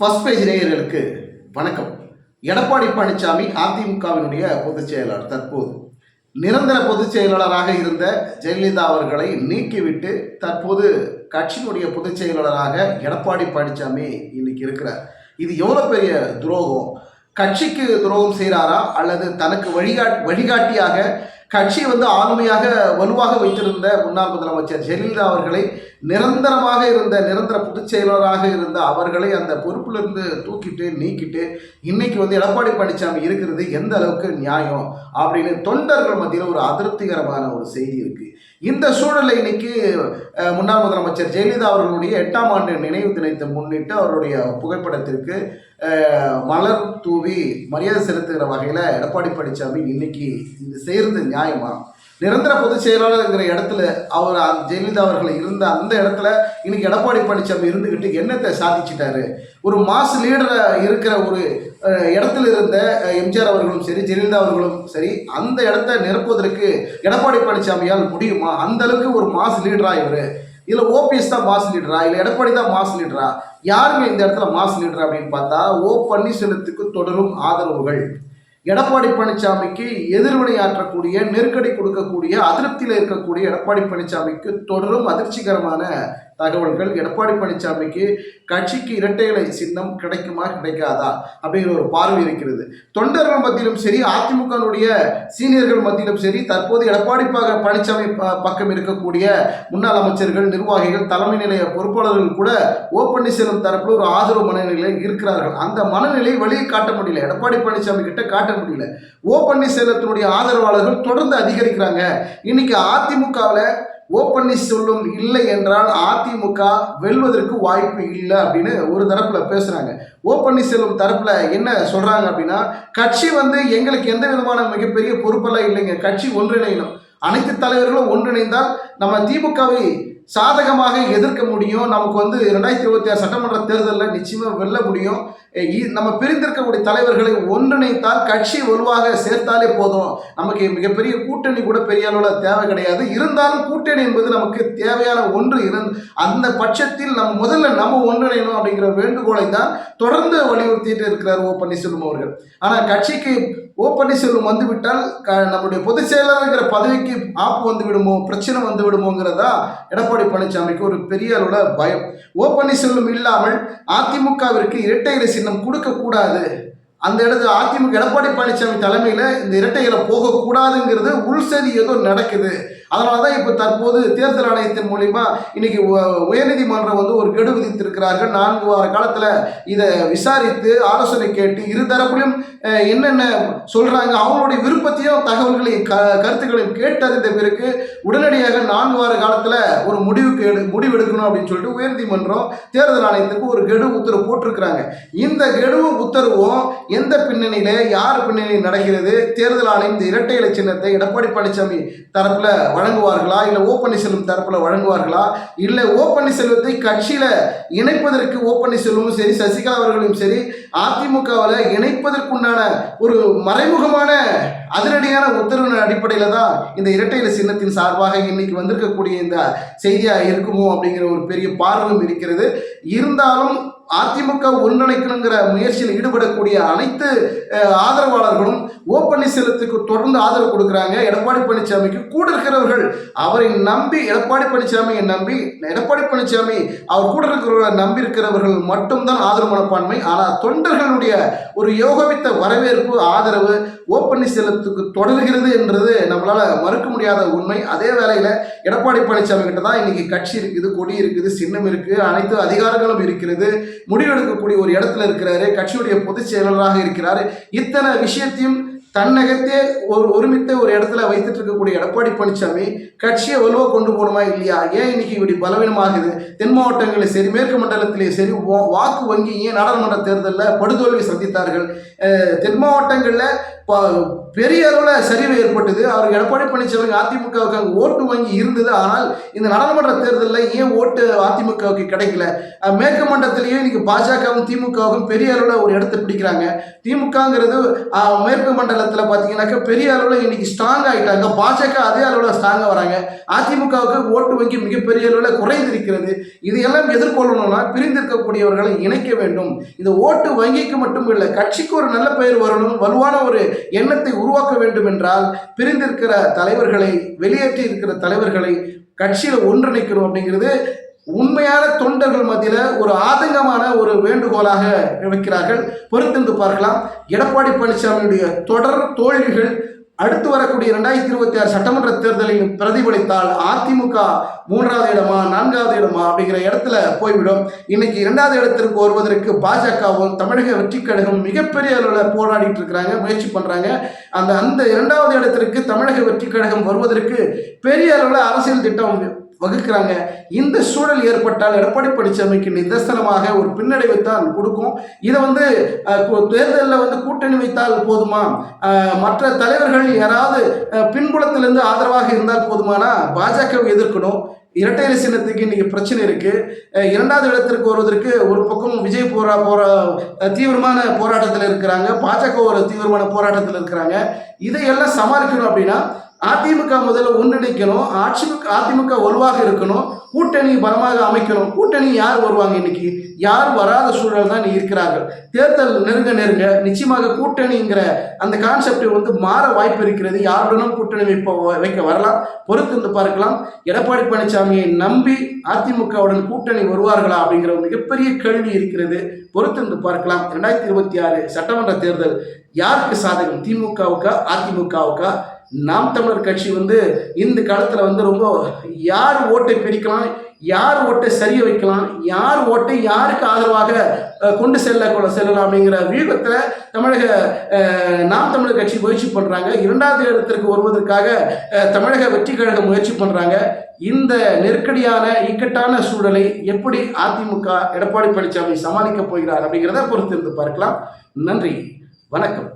First page நேயர்களுக்கு வணக்கம். எடப்பாடி பழனிசாமி அதிமுகவினுடைய பொதுச் செயலாளர். தற்போது நிரந்தர பொதுச் செயலாளராக இருந்த ஜெயலலிதா அவர்களை நீக்கிவிட்டு தற்போது கட்சியினுடைய பொதுச் செயலாளராக எடப்பாடி பழனிசாமி இன்னைக்கு இருக்கிறார். இது எவ்வளோ பெரிய துரோகம்? கட்சிக்கு துரோகம் செய்கிறாரா அல்லது தனக்கு வழிகாட் வழிகாட்டியாக கட்சியை வந்து ஆளுமையாக வலுவாக வைத்திருந்த முன்னாள் முதலமைச்சர் ஜெயலலிதா அவர்களை நிரந்தரமாக இருந்த நிரந்தர பொதுச் செயலாளராக இருந்த அவர்களை அந்த பொறுப்பிலிருந்து தூக்கிட்டு நீக்கிட்டு இன்னைக்கு வந்து எடப்பாடி பழனிசாமி இருக்கிறது எந்த அளவுக்கு நியாயம் அப்படின்னு தொண்டர்கள் மத்தியில் ஒரு அதிருப்திகரமான ஒரு செய்தி இருக்குது இந்த சூழலை இன்னைக்கு முன்னாள் முதலமைச்சர் ஜெயலலிதா அவர்களுடைய எட்டாம் ஆண்டு நினைவு தினத்தை முன்னிட்டு அவருடைய புகைப்படத்திற்கு மலர் தூவி மரியாதை செலுத்துகிற வகையில் எடப்பாடி பழனிசாமி இன்னைக்கு இது செய்கிறது நியாயமா? நிரந்தர பொதுச் செயலாளர்ங்கிற இடத்துல அவர் அந்த ஜெயலலிதா அவர்கள் இருந்த அந்த இடத்துல இன்னைக்கு எடப்பாடி பழனிசாமி இருந்துக்கிட்டு என்னத்தை சாதிச்சிட்டாரு? ஒரு மாஸ் லீடரை இருக்கிற ஒரு இடத்துல இருந்த எம்ஜிஆர் அவர்களும் சரி ஜெயலலிதா அவர்களும் சரி அந்த இடத்த நிரப்புவதற்கு எடப்பாடி பழனிசாமியால் முடியுமா? அந்த அளவுக்கு ஒரு மாஸ் லீடரா இவர். இதில் ஓபிஎஸ் தான் மாஸ் லீடரா இல்லை எடப்பாடி தான் மாஸ் லீடரா யாருங்க இந்த இடத்துல மாஸ் லீடர் அப்படின்னு பார்த்தா ஓ பன்னீர்செல்வத்துக்கு தொடரும் ஆதரவுகள். எடப்பாடி பழனிசாமிக்கு எதிர்வினை ஆற்றக்கூடிய நெருக்கடி கொடுக்கக்கூடிய அதிருப்தியில் இருக்கக்கூடிய எடப்பாடி பழனிசாமிக்கு தொடரும் அதிர்ச்சிகரமான தகவல்கள் எடப்பாடி பழனிசாமிக்கு கட்சிக்கு இரட்டைகளை சின்னம் கிடைக்குமா கிடைக்காதா அப்படிங்கிற ஒரு பார்வை இருக்கிறது. தொண்டர்கள் மத்தியிலும் சரி அதிமுகனுடைய சீனியர்கள் மத்தியிலும் சரி தற்போது எடப்பாடி பழனிசாமி ப- பக்கம் இருக்கக்கூடிய முன்னாள் அமைச்சர்கள் நிர்வாகிகள் தலைமை நிலைய பொறுப்பாளர்கள் கூட ஓ பன்னீர்செல்வம் தரப்பில் ஒரு ஆதரவு மனநிலையில் இருக்கிறார்கள். அந்த மனநிலையை வெளியே காட்ட முடியல. எடப்பாடி பழனிசாமி கிட்ட காட்ட முடியல. ஓ பன்னீர்செல்வத்தினுடைய ஆதரவாளர்கள் தொடர்ந்து அதிகரிக்கிறாங்க. இன்னைக்கு அதிமுகவில் ஓ பன்னீர்செல்வம் இல்லை என்றால் அதிமுக வெல்வதற்கு வாய்ப்பு இல்லை அப்படின்னு ஒரு தரப்புல பேசுறாங்க. ஓ பன்னீர்செல்வம் தரப்புல என்ன சொல்றாங்க அப்படின்னா கட்சி வந்து எங்களுக்கு எந்த விதமான மிகப்பெரிய பொறுப்பெல்லாம் இல்லைங்க. கட்சி ஒன்றிணையணும். அனைத்து தலைவர்களும் ஒன்றிணைந்தால் நம்ம திமுகவை சாதகமாக எதிர்க்க முடியும். நமக்கு வந்து ரெண்டாயிரத்தி இருபத்தி ஆறு சட்டமன்ற தேர்தலில் நிச்சயமாக வெல்ல முடியும். இ- நம்ம பிரிந்திருக்கக்கூடிய தலைவர்களை ஒன்றிணைத்தால் கட்சி வலுவாக சேர்த்தாலே போதும். நமக்கு மிகப்பெரிய கூட்டணி கூட பெரிய அளவில் தேவை கிடையாது. இருந்தாலும் கூட்டணி என்பது நமக்கு தேவையான ஒன்று. இருந் அந்த பட்சத்தில் நம்ம முதல்ல நம்ம ஒன்றிணையணும் அப்படிங்கிற வேண்டுகோளை தான் தொடர்ந்து வலியுறுத்திட்டு இருக்கிறார் ஓ பன்னீர்செல்வம் அவர்கள். ஆனால் கட்சிக்கு ஓ பன்னீர்செல்வம் வந்துவிட்டால் க நம்முடைய பொதுச் செயலாளர்ங்கிற பதவிக்கு ஆப்பு வந்து விடுமோ பிரச்சனை வந்து விடுமோங்கிறதா எடப்பாடி பழனிசாமிக்கு ஒரு பெரிய அளவில் பயம். ஓ பன்னீர்செல்வம் இல்லாமல் அதிமுகவிற்கு இரட்டை இலை சின்னம் கொடுக்கக்கூடாது அந்த இடத்துல அதிமுக எடப்பாடி பழனிசாமி தலைமையில் இந்த இரட்டை இலை போகக்கூடாதுங்கிறது உள்சதி ஏதோ நடக்குது. அதனால தான் இப்போ தற்போது தேர்தல் ஆணையத்தின் மூலிமா இன்னைக்கு உயர்நீதிமன்றம் வந்து ஒரு கெடு விதித்திருக்கிறார்கள். நான்கு வார காலத்தில் இதை விசாரித்து ஆலோசனை கேட்டு இரு தரப்புலையும் என்னென்ன சொல்கிறாங்க அவங்களுடைய விருப்பத்தையும் தகவல்களையும் க கருத்துக்களையும் கேட்டறிந்த பிறகு உடனடியாக நான்கு வார காலத்தில் ஒரு முடிவுக்கு எடு முடிவெடுக்கணும் அப்படின்னு சொல்லிட்டு உயர்நீதிமன்றம் தேர்தல் ஆணையத்துக்கு ஒரு கெடு உத்தரவு போட்டிருக்கிறாங்க. இந்த கெடுவும் உத்தரவும் எந்த பின்னணியில யார் பின்னணியில் நடக்கிறது? தேர்தல் ஆணையம் இந்த இரட்டை இலை சின்னத்தை எடப்பாடி பழனிசாமி தரப்புல வழங்குவார்களா? இல்லை ஓ பன்னீர்செல்வம் தரப்புல வழங்குவார்களா? இல்லை ஓ பன்னீர்செல்வத்தை கட்சியில இணைப்பதற்கு ஓ பன்னீர்செல்வமும் சரி சசிகலா அவர்களும் சரி அதிமுகவில் இணைப்பதற்குண்டான ஒரு மறைமுகமான அதிரடியான உத்தரவின் அடிப்படையில் தான் இந்த இரட்டை இலை சின்னத்தின் சார்பாக இன்னைக்கு வந்திருக்கக்கூடிய இந்த செய்தியாக இருக்குமோ அப்படிங்கிற ஒரு பெரிய பார்வையும் இருக்கிறது. இருந்தாலும் அதிமுக ஒன்றிணைக்கணுங்கிற முயற்சியில் ஈடுபடக்கூடிய அனைத்து ஆதரவாளர்களும் ஓ பன்னீர்செல்வத்துக்கு தொடர்ந்து ஆதரவு கொடுக்குறாங்க. எடப்பாடி பழனிசாமிக்கு கூட இருக்கிறவர்கள் அவரை நம்பி எடப்பாடி பழனிசாமியை நம்பி எடப்பாடி பழனிசாமி அவர் கூட இருக்கிறவர்களை நம்பி இருக்கிறவர்கள் மட்டும்தான் ஆதரவு மனப்பான்மை. ஆனால் தொண்டர்களுடைய ஒரு யோகவித்த வரவேற்பு ஆதரவு ஓ பன்னீர்செல்வத்துக்கு தொடர்கிறது என்றது நம்மளால் மறுக்க முடியாத உண்மை. அதே வேளையில் எடப்பாடி பழனிசாமி கிட்ட தான் இன்னைக்கு கட்சி இருக்குது கொடி இருக்குது சின்னம் இருக்குது அனைத்து அதிகாரங்களும் இருக்கிறது. முடிவெடுக்கக்கூடிய ஒரு இடத்துல இருக்கிறாரு கட்சியுடைய பொதுச் செயலராக இருக்கிறாரு. இத்தனை விஷயத்தையும் தன்னகத்தே ஒரு ஒருமித்த ஒரு இடத்துல வைத்துட்டு இருக்கக்கூடிய எடப்பாடி பழனிசாமி கட்சியை வலுவாக கொண்டு போகணுமா இல்லையா? ஏன் இன்னைக்கு இப்படி பலவீனமாகுது? தென் மாவட்டங்களில் சரி மேற்கு மண்டலத்திலே சரி வாக்கு வங்கி ஏன் நாடாளுமன்ற தேர்தலில் படுதோல்வி சந்தித்தார்கள்? தென் மாவட்டங்களில் பெரிய அளவில் சரிவு ஏற்பட்டது. அவருக்கு எடப்பாடி பழனிசாமி அதிமுகவுக்கு அங்கே ஓட்டு வங்கி இருந்தது. ஆனால் இந்த நாடாளுமன்ற தேர்தலில் ஏன் ஓட்டு அதிமுகவுக்கு கிடைக்கல? மேற்கு மண்டலத்திலேயே இன்னைக்கு பாஜகவும் திமுகவுக்கும் பெரிய அளவில் ஒரு இடத்தை பிடிக்கிறாங்க. திமுகங்கிறது மேற்கு மண்டலத்தில் பார்த்தீங்கன்னாக்கா பெரிய அளவில் இன்னைக்கு ஸ்ட்ராங் ஆகிட்டாங்க பாஜக அதே அளவில் ஸ்ட்ராங்காக வராங்க. அதிமுகவுக்கு ஓட்டு வங்கி மிகப்பெரிய அளவில் குறைந்திருக்கிறது. இதையெல்லாம் எதிர்கொள்ளணும்னா பிரிந்திருக்கக்கூடியவர்களை இணைக்க வேண்டும். இந்த ஓட்டு வங்கிக்கு மட்டும் இல்லை கட்சிக்கு ஒரு நல்ல பெயர் வரணும். வலுவான ஒரு எண்ணத்தை உருவாக்க வேண்டும் என்றால் பிரிந்திருக்கிற தலைவர்களை வெளியேற்றி இருக்கிற தலைவர்களை கட்சியில் ஒன்றிணைக்கணும் அப்படிங்கிறது உண்மையான தொண்டர்கள் மத்தியில் ஒரு ஆதங்கமான ஒரு வேண்டுகோளாக வைக்கிறார்கள். பொறுத்திருந்து பார்க்கலாம். எடப்பாடி பழனிசாமியுடைய தொடர் தோல்விகள் அடுத்து வரக்கூடிய ரெண்டாயிரத்தி இருபத்தி ஆறு சட்டமன்ற தேர்தலில் பிரதிபலித்தால் அதிமுக மூன்றாவது இடமா நான்காவது இடமா அப்படிங்கிற இடத்துல போய்விடும். இன்னைக்கு இரண்டாவது இடத்திற்கு வருவதற்கு பாஜகவும் தமிழக வெற்றி கழகம் மிகப்பெரிய அளவில் போராடிட்டு இருக்கிறாங்க முயற்சி பண்றாங்க. அந்த அந்த இரண்டாவது இடத்திற்கு தமிழக வெற்றி கழகம் வருவதற்கு பெரிய அளவில் அரசியல் திட்டம் வகுக்கிறாங்க. இந்த சூழல் ஏற்பட்டால் எடப்பாடி பழனிசாமிக்கு நிதர்சனமாக ஒரு பின்னடைவை தான் கொடுக்கும். இதை வந்து தேர்தலில் வந்து கூட்டணி வைத்தால் போதுமா? மற்ற தலைவர்கள் யாராவது பின்புலத்திலிருந்து ஆதரவாக இருந்தால் போதுமானா? பாஜகவை எதிர்க்கணும். இரட்டை சின்னத்துக்கு இன்னைக்கு பிரச்சனை இருக்கு. இரண்டாவது இடத்திற்கு வருவதற்கு ஒரு பக்கம் விஜய் போரா போரா தீவிரமான போராட்டத்தில் இருக்கிறாங்க. பாஜக ஒரு தீவிரமான போராட்டத்தில் இருக்கிறாங்க. இதையெல்லாம் சமாளிக்கணும் அப்படின்னா அதிமுக முதல்ல ஒன்றிணைக்கணும். ஆட்சி அதிமுக வலுவாக இருக்கணும். கூட்டணி பலமாக அமைக்கணும். கூட்டணி யார் வருவாங்க இன்னைக்கு? யார் வராத சூழல் தான் இருக்கிறார்கள். தேர்தல் நெருங்க நெருங்க நிச்சயமாக கூட்டணிங்கிற அந்த கான்செப்ட் வந்து மாற வாய்ப்பு இருக்கிறது. யாருடனும் கூட்டணி வைப்ப வைக்க வரலாம். பொறுத்திருந்து பார்க்கலாம். எடப்பாடி பழனிசாமியை நம்பி அதிமுகவுடன் கூட்டணி வருவார்களா அப்படிங்கிற ஒரு மிகப்பெரிய கேள்வி இருக்கிறது. பொறுத்திருந்து பார்க்கலாம். ரெண்டாயிரத்தி இருபத்தி ஆறு சட்டமன்ற தேர்தல் யாருக்கு சாதகம்? திமுகவுக்கா அதிமுகவுக்கா? நாம் தமிழர் கட்சி வந்து இந்த காலத்தில் வந்து ரொம்ப யார் ஓட்டை பிரிக்கலாம் யார் ஓட்டை சரிய வைக்கலாம் யார் ஓட்டை யாருக்கு ஆதரவாக கொண்டு செல்ல கொள்ள செல்லலாம் அப்படிங்கிற வியூகத்தில் தமிழக நாம் தமிழர் கட்சி முயற்சி பண்ணுறாங்க இரண்டாவது இடத்திற்கு வருவதற்காக தமிழக வெற்றி கழகம் முயற்சி பண்ணுறாங்க இந்த நெருக்கடியான இக்கட்டான சூழலை எப்படி அதிமுக எடப்பாடி பழனிசாமி சமாளிக்கப் போகிறார் அப்படிங்கிறத பொறுத்திருந்து பார்க்கலாம். நன்றி. வணக்கம்.